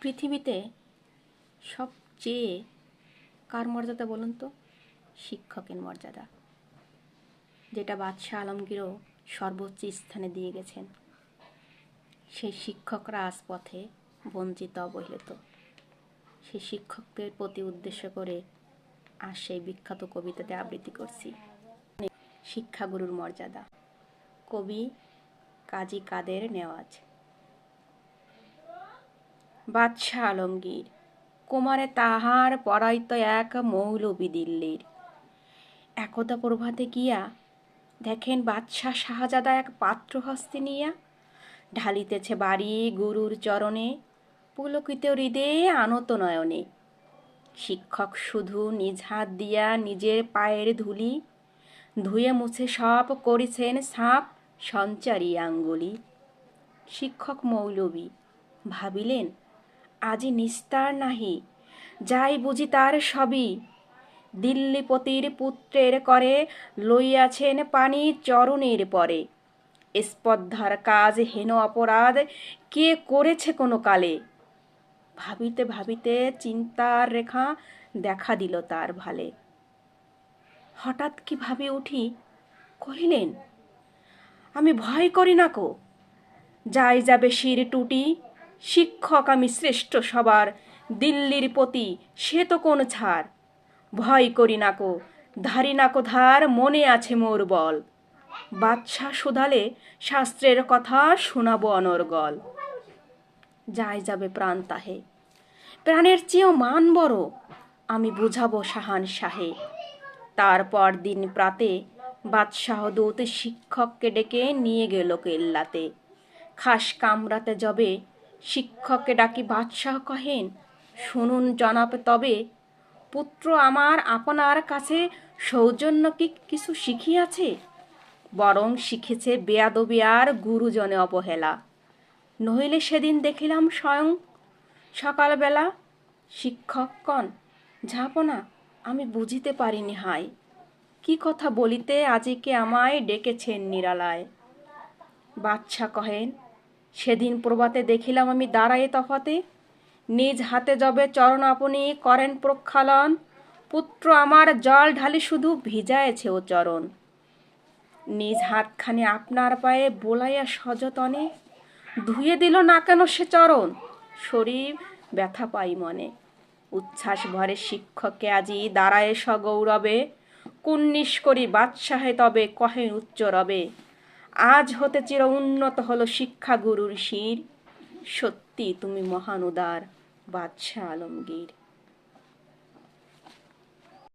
পৃথিবীতে সবচেয়ে কার মর্যাদা বলুন তো? শিক্ষকের মর্যাদা। যেটা বাদশাহ আলমগীরও সর্বোচ্চ স্থানে দিয়ে গেছেন। সেই শিক্ষকরা আজ পথে বঞ্চিত, অবহেলিত। সেই শিক্ষকদের প্রতি উদ্দেশ্য করে আর সেই বিখ্যাত কবিতাতে আবৃত্তি করছি। শিক্ষাগুরুর মর্যাদা। কবি কাজী কাদের নেওয়াজ। বাদশাহ আলমগীর। কুমারে তাহার পড়াইত এক মৌলবি দিল্লির। একদা প্রভাতে গিয়া দেখেন বাদশাহ শাহজাদা এক পাত্র হস্তে নিয়া ঢালিতেছে বাড়ি গুরুর চরণে, পুলকিত হৃদয়ে আনত নয়নে। শিক্ষক শুধু নিজ হাত দিয়া নিজের পায়ের ধুলি, ধুয়ে মুছে সব করেছেন সাপ সঞ্চারী আঙ্গুলি। শিক্ষক মৌলবী, ভাবিলেন আজি নিস্তার নাহি, যাই বুঝি তার সবই। দিল্লিপতির পুত্রের করে লইয়াছেন পানি চরণের পরে। স্পর্ধার কাজ হেন অপরাধ, কে করেছে কোনো কালে? ভাবিতে ভাবিতে চিন্তার রেখা দেখা দিল তার ভালে। হঠাৎ কি ভাবে উঠি, কহিলেন, আমি ভয় করি না কো? যাই যাবে শির টুটি শিক্ষক আমি শ্রেষ্ঠ সবার, দিল্লির প্রতি সে তো কোন ছাড়। ভয় করি না কো, ধারি না কো ধার, মনে আছে মোর বল। বাদশাহ শুধালে শাস্ত্রের কথা শোনাবো অনর্গল। যাই যাবে প্রাণ তাহে। প্রাণের চেয়েও মান বড়, আমি বুঝাবো শাহান শাহে। তারপর দিন প্রাতে বাদশাহ দূত শিক্ষককে ডেকে নিয়ে গেল কেল্লাতে। খাস কামরাতে যবে শিক্ষককে ডাকি, বাদশাহ কহেন, শুনুন জনাব, তবে পুত্র আমার আপনার কাছে সৌজন্য কি কিছু শিখিয়াছে? বরং শিখেছে বেয়াদবি আর গুরুজনে অবহেলা। নইলে সেদিন দেখিলাম স্বয়ং সকালবেলা শিক্ষকগণ, ঝাপনা, আমি বুঝিতে পারিনি হাই কি কথা বলিতে আজিকে আমায় ডেকেছেন নিরালায়? বাচ্চা কহেন সেদিন প্রভাতে দেখিলাম আমি দাঁড়াই তফাতে। নিজ হাতে যবে চরণ আপনি করেন প্রক্ষালন, পুত্র আমার জল ঢালি শুধু ভিজায়েছে ও চরণ। নিজ হাতখানি আপনার পায়ে বোলাইয়া সযতনে, ধুয়ে দিল না কেন সে চরণ? শরীর ব্যথা পাই মনে। উচ্ছ্বাস ভরে শিক্ষককে আজি দাঁড়ায় সগৌরবে কুন্নিস করি বাদশাহে তবে কহেন উচ্চ রবে। আজ হতে চির উন্নত হলো শিক্ষা গুরুর শির। সত্যি তুমি মহান উদার বাদশাহ আলমগীর।